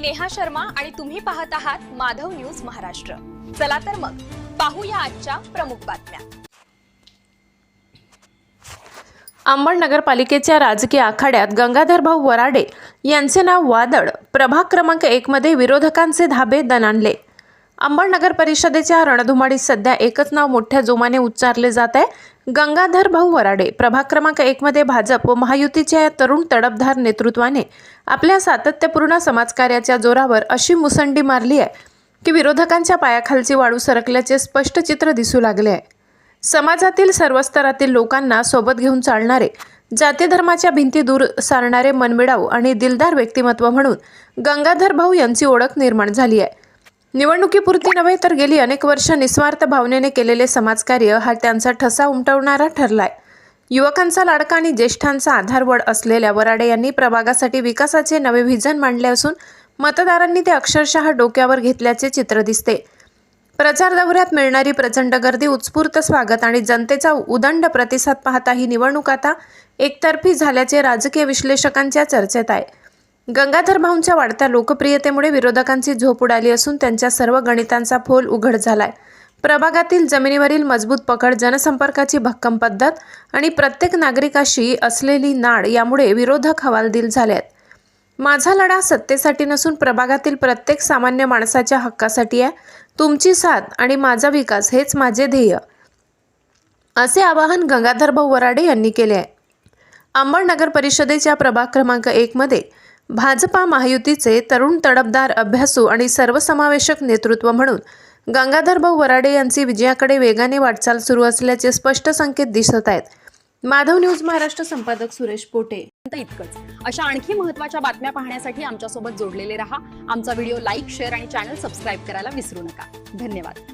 मी नेहा शर्मा आणि तुम्ही पाहत आहात माधव न्यूज महाराष्ट्र. चला तर मग पाहूया आजच्या प्रमुख बातम्या. अंबड नगरपालिकेच्या राजकीय आखाड्यात गंगाधर भाऊ वराडे यांचे नाव वादळ. प्रभाग क्रमांक एकमध्ये विरोधकांचे धाबे दणाणले. अंबड नगर परिषदेच्या रणधुमाडीत सध्या एकच नाव मोठ्या जोमाने उच्चारले जात आहे. गंगाधर भाऊ वराडे प्रभाग क्रमांक एकमध्ये भाजप व महायुतीच्या या तरुण तडपधार नेतृत्वाने आपल्या सातत्यपूर्ण समाजकार्याच्या जोरावर अशी मुसंडी मारली आहे की विरोधकांच्या पायाखालची वाळू सरकल्याचे स्पष्ट चित्र दिसू लागले आहे. समाजातील सर्व स्तरातील लोकांना सोबत घेऊन चालणारे जाती धर्माच्या भिंती दूर सारणारे मनमिडाऊ आणि दिलदार व्यक्तिमत्व म्हणून गंगाधर भाऊ यांची ओळख निर्माण झाली आहे. निवडणुकीपुरती नव्हे तर गेली अनेक वर्ष निस्वार्थ भावनेने केलेले समाजकार्य हा त्यांचा ठसा उमटवणारा ठरलाय. युवकांचा लाडका आणि ज्येष्ठांचा आधारवड असलेल्या वराडे यांनी प्रभागासाठी विकासाचे नवे व्हिजन मांडले असून मतदारांनी ते अक्षरशः डोक्यावर घेतल्याचे चित्र दिसते. प्रचार दौऱ्यात मिळणारी प्रचंड गर्दी उत्स्फूर्त स्वागत आणि जनतेचा उदंड प्रतिसाद पाहता ही निवडणूक आता एकतर्फी झाल्याचे राजकीय विश्लेषकांच्या चर्चेत आहे. गंगाधर भाऊंच्या वाढत्या लोकप्रियतेमुळे विरोधकांची झोप उडाली असून त्यांच्या सर्व गणितांचा फोल उघड झालाय. प्रभागातील जमिनीवरील मजबूत पकड जनसंपर्काची भक्कम पद्धत आणि प्रत्येक नागरिकाशी असलेली नाड यामुळे विरोधक हवालदिल झाले आहेत माझा लढा सत्तेसाठी नसून प्रभागातील प्रत्येक सामान्य माणसाच्या हक्कासाठी आहे. तुमची साथ आणि माझा विकास हेच माझे ध्येय. असे आवाहन गंगाधरभाऊ वराडे यांनी केले आहे. अंबड नगर परिषदेच्या प्रभाग क्रमांक एकमध्ये भाजपा महायुतीचे तरुण तडपदार अभ्यासू आणि सर्वसमावेशक नेतृत्व म्हणून गंगाधरभाऊ वराडे यांची विजयाकडे वेगाने वाटचाल सुरू असल्याचे स्पष्ट संकेत दिसत आहेत. माधव न्यूज महाराष्ट्र संपादक सुरेश पोटे. इतकंच. अशा आणखी महत्त्वाच्या बातम्या पाहण्यासाठी आमच्यासोबत जोडलेले रहा. आमचा व्हिडिओ लाईक शेअर आणि चॅनल सबस्क्राईब करायला विसरू नका. धन्यवाद.